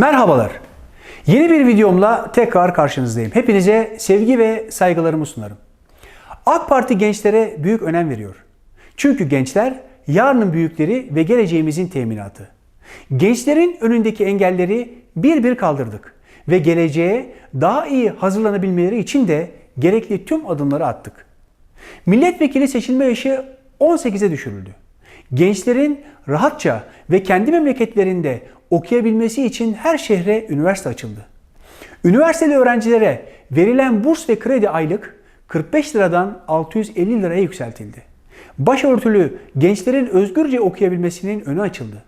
Merhabalar. Yeni bir videomla tekrar karşınızdayım. Hepinize sevgi ve saygılarımı sunarım. AK Parti gençlere büyük önem veriyor. Çünkü gençler yarının büyükleri ve geleceğimizin teminatı. Gençlerin önündeki engelleri bir bir kaldırdık ve geleceğe daha iyi hazırlanabilmeleri için de gerekli tüm adımları attık. Milletvekili seçilme yaşı 18'e düşürüldü. Gençlerin rahatça ve kendi memleketlerinde okuyabilmesi için her şehre üniversite açıldı. Üniversiteli öğrencilere verilen burs ve kredi aylık 45 liradan 650 liraya yükseltildi. Başörtülü gençlerin özgürce okuyabilmesinin önü açıldı.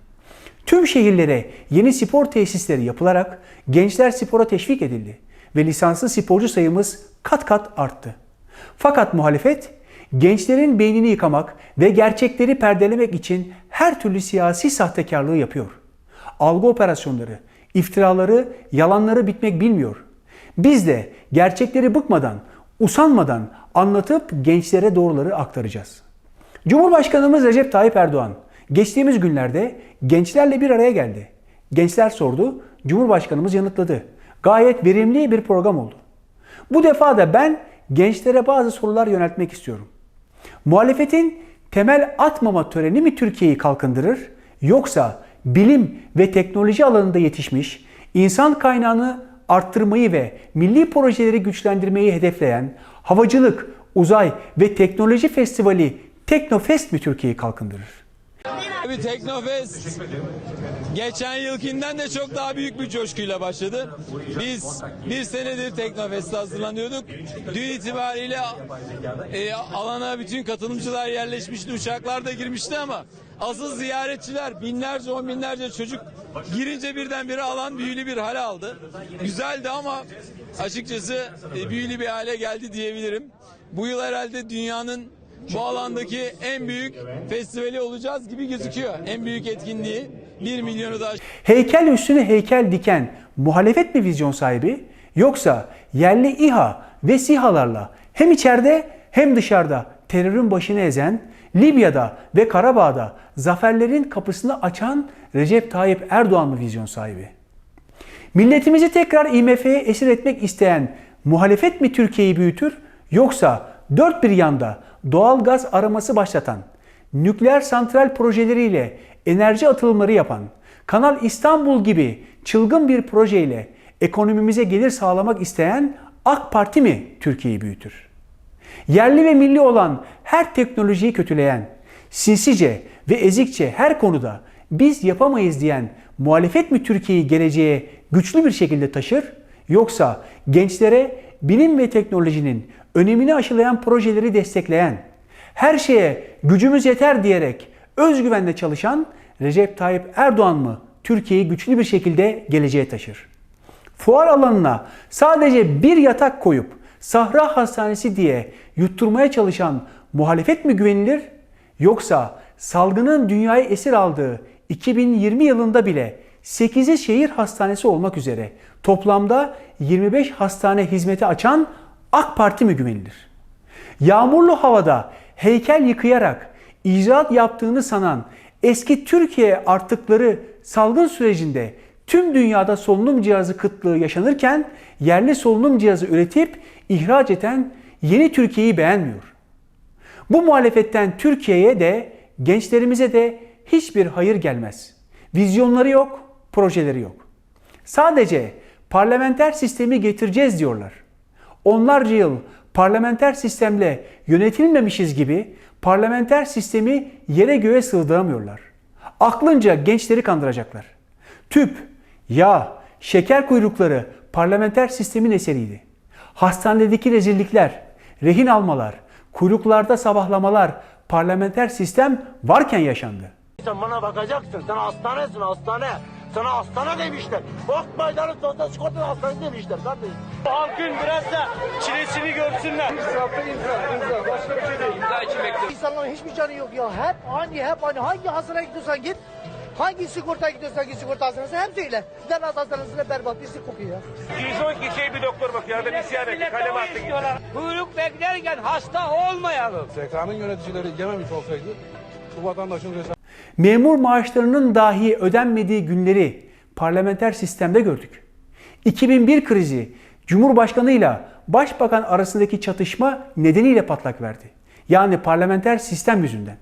Tüm şehirlere yeni spor tesisleri yapılarak gençler spora teşvik edildi ve lisanslı sporcu sayımız kat kat arttı. Fakat muhalefet gençlerin beynini yıkamak ve gerçekleri perdelemek için her türlü siyasi sahtekarlığı yapıyor. Algı operasyonları, iftiraları, yalanları bitmek bilmiyor. Biz de gerçekleri bıkmadan, usanmadan anlatıp gençlere doğruları aktaracağız. Cumhurbaşkanımız Recep Tayyip Erdoğan geçtiğimiz günlerde gençlerle bir araya geldi. Gençler sordu, Cumhurbaşkanımız yanıtladı. Gayet verimli bir program oldu. Bu defa da ben gençlere bazı sorular yöneltmek istiyorum. Muhalefetin temel atmama töreni mi Türkiye'yi kalkındırır yoksa bilim ve teknoloji alanında yetişmiş, insan kaynağını arttırmayı ve milli projeleri güçlendirmeyi hedefleyen Havacılık, Uzay ve Teknoloji Festivali Teknofest mi Türkiye'yi kalkındırır? Bir Teknofest geçen yılkinden de çok daha büyük bir coşkuyla başladı. Biz bir senedir Teknofest'e hazırlanıyorduk. Dün itibariyle e, alana bütün katılımcılar yerleşmişti, uçaklar da girmişti ama asıl ziyaretçiler binlerce on binlerce çocuk girince birdenbire alan büyülü bir hale aldı. Güzeldi ama açıkçası e, büyülü bir hale geldi diyebilirim. Bu yıl herhalde dünyanın bu alandaki en büyük festivali olacağız gibi gözüküyor. En büyük etkinliği 1 milyonu da Heykel üstüne heykel diken muhalefet mi vizyon sahibi yoksa yerli İHA ve SİHA'larla hem içeride hem dışarıda terörün başını ezen, Libya'da ve Karabağ'da zaferlerin kapısını açan Recep Tayyip Erdoğan mı vizyon sahibi? Milletimizi tekrar IMF'ye esir etmek isteyen muhalefet mi Türkiye'yi büyütür yoksa dört bir yanda doğal gaz araması başlatan, nükleer santral projeleriyle enerji atılımları yapan, Kanal İstanbul gibi çılgın bir projeyle ekonomimize gelir sağlamak isteyen AK Parti mi Türkiye'yi büyütür? Yerli ve milli olan her teknolojiyi kötüleyen, sinsice ve ezikçe her konuda biz yapamayız diyen muhalefet mi Türkiye'yi geleceğe güçlü bir şekilde taşır yoksa gençlere bilim ve teknolojinin önemini aşılayan projeleri destekleyen, her şeye gücümüz yeter diyerek özgüvenle çalışan Recep Tayyip Erdoğan mı Türkiye'yi güçlü bir şekilde geleceğe taşır? Fuar alanına sadece bir yatak koyup Sahra Hastanesi diye yutturmaya çalışan muhalefet mi güvenilir? Yoksa salgının dünyayı esir aldığı 2020 yılında bile 8'i şehir hastanesi olmak üzere toplamda 25 hastane hizmeti açan AK Parti mi güvenilir? Yağmurlu havada heykel yıkayarak icraat yaptığını sanan eski Türkiye artıkları salgın sürecinde tüm dünyada solunum cihazı kıtlığı yaşanırken yerli solunum cihazı üretip ihraç eden yeni Türkiye'yi beğenmiyor. Bu muhalefetten Türkiye'ye de gençlerimize de hiçbir hayır gelmez. Vizyonları yok, projeleri yok. Sadece parlamenter sistemi getireceğiz diyorlar. Onlarca yıl parlamenter sistemle yönetilmemişiz gibi parlamenter sistemi yere göğe sığdıramıyorlar. Aklınca gençleri kandıracaklar. Tüp, yağ, şeker kuyrukları parlamenter sistemin eseriydi. Hastanedeki rezillikler, rehin almalar, kuyruklarda sabahlamalar parlamenter sistem varken yaşandı. Sen bana bakacaksın. Sen hastanesin hastane. Sana hastane demişler. Bak Maydan'ın sonunda sigorta hastanesi demişler kardeşim. Halkın biraz da çilesini görsünler. Başka bir şey değil. İmza için bekliyorum. İnsanların hiçbir canı yok ya. Hep aynı, hep aynı. Hangi hastaneye gidiyorsan git. Hangi sigorta gidiyorsan git sigorta hastanesine hem söyle. Devlet hastanesinde berbat bir kokuyor ya. 112 şey bir doktor bakıyor. Adam isyan etti. Kalem attı gitti. Kuyruk beklerken hasta olmayalım. SK'nın yöneticileri yememiş olsaydı bu vatandaşın hesabı Memur maaşlarının dahi ödenmediği günleri parlamenter sistemde gördük. 2001 krizi Cumhurbaşkanı ile Başbakan arasındaki çatışma nedeniyle patlak verdi. Yani parlamenter sistem yüzünden.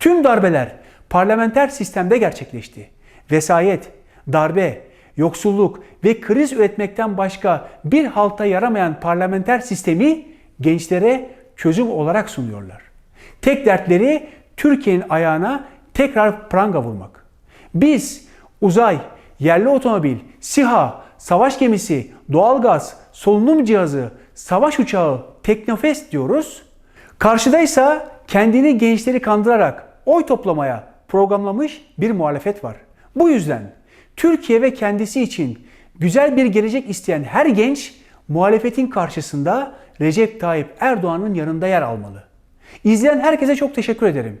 Tüm darbeler parlamenter sistemde gerçekleşti. Vesayet, darbe, yoksulluk ve kriz üretmekten başka bir halta yaramayan parlamenter sistemi gençlere çözüm olarak sunuyorlar. Tek dertleri Türkiye'nin ayağına tekrar pranga vurmak. Biz uzay, yerli otomobil, SİHA, savaş gemisi, doğalgaz, solunum cihazı, savaş uçağı, teknofest diyoruz. Karşıdaysa kendini gençleri kandırarak oy toplamaya programlamış bir muhalefet var. Bu yüzden Türkiye ve kendisi için güzel bir gelecek isteyen her genç muhalefetin karşısında Recep Tayyip Erdoğan'ın yanında yer almalı. İzleyen herkese çok teşekkür ederim.